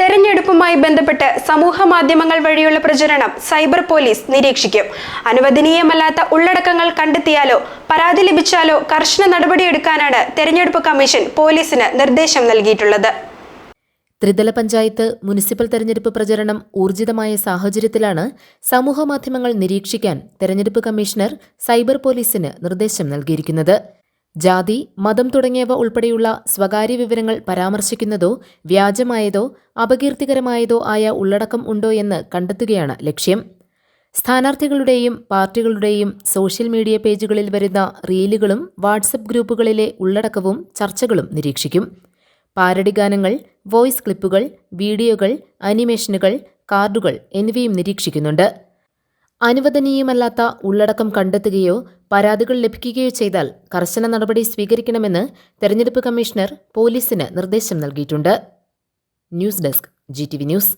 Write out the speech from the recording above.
തെരഞ്ഞെടുപ്പുമായി ബന്ധപ്പെട്ട് സമൂഹ മാധ്യമങ്ങൾ വഴിയുള്ള പ്രചരണം സൈബർ പോലീസ് നിരീക്ഷിക്കും. അനുവദനീയമല്ലാത്ത ഉള്ളടക്കങ്ങൾ കണ്ടെത്തിയാലോ പരാതി ലഭിച്ചാലോ കർശന നടപടിയെടുക്കാനാണ് തെരഞ്ഞെടുപ്പ് കമ്മീഷൻ പോലീസിന് നിർദ്ദേശം നൽകിയിട്ടുള്ളത്. ത്രിതല പഞ്ചായത്ത് മുനിസിപ്പൽ തെരഞ്ഞെടുപ്പ് പ്രചരണം ഊർജിതമായ സാഹചര്യത്തിലാണ് സമൂഹമാധ്യമങ്ങൾ നിരീക്ഷിക്കാൻ തെരഞ്ഞെടുപ്പ് കമ്മീഷണർ സൈബർ പോലീസിന് നിർദ്ദേശം നൽകിയിരിക്കുന്നത്. ജാതി മതം തുടങ്ങിയവ ഉൾപ്പെടെയുള്ള സ്വകാര്യ വിവരങ്ങൾ പരാമർശിക്കുന്നതോ വ്യാജമായതോ അപകീർത്തികരമായതോ ആയ ഉള്ളടക്കം ഉണ്ടോ എന്ന് കണ്ടെത്തുകയാണ് ലക്ഷ്യം. സ്ഥാനാർത്ഥികളുടെയും പാർട്ടികളുടെയും സോഷ്യൽ മീഡിയ പേജുകളിൽ വരുന്ന റീലുകളും വാട്സപ്പ് ഗ്രൂപ്പുകളിലെ ഉള്ളടക്കവും ചർച്ചകളും നിരീക്ഷിക്കും. പാരടി ഗാനങ്ങൾ വോയിസ് ക്ലിപ്പുകൾ വീഡിയോകൾ അനിമേഷനുകൾ കാർഡുകൾ എന്നിവയും നിരീക്ഷിക്കുന്നുണ്ട്. അനുവദനീയമല്ലാത്ത ഉള്ളടക്കം കണ്ടെത്തുകയോ പരാതികൾ ലഭിക്കുകയോ ചെയ്താൽ കർശന നടപടി സ്വീകരിക്കണമെന്ന് തെരഞ്ഞെടുപ്പ് കമ്മീഷണർ പോലീസിന് നിർദ്ദേശം നൽകിയിട്ടുണ്ട്. News desk G news.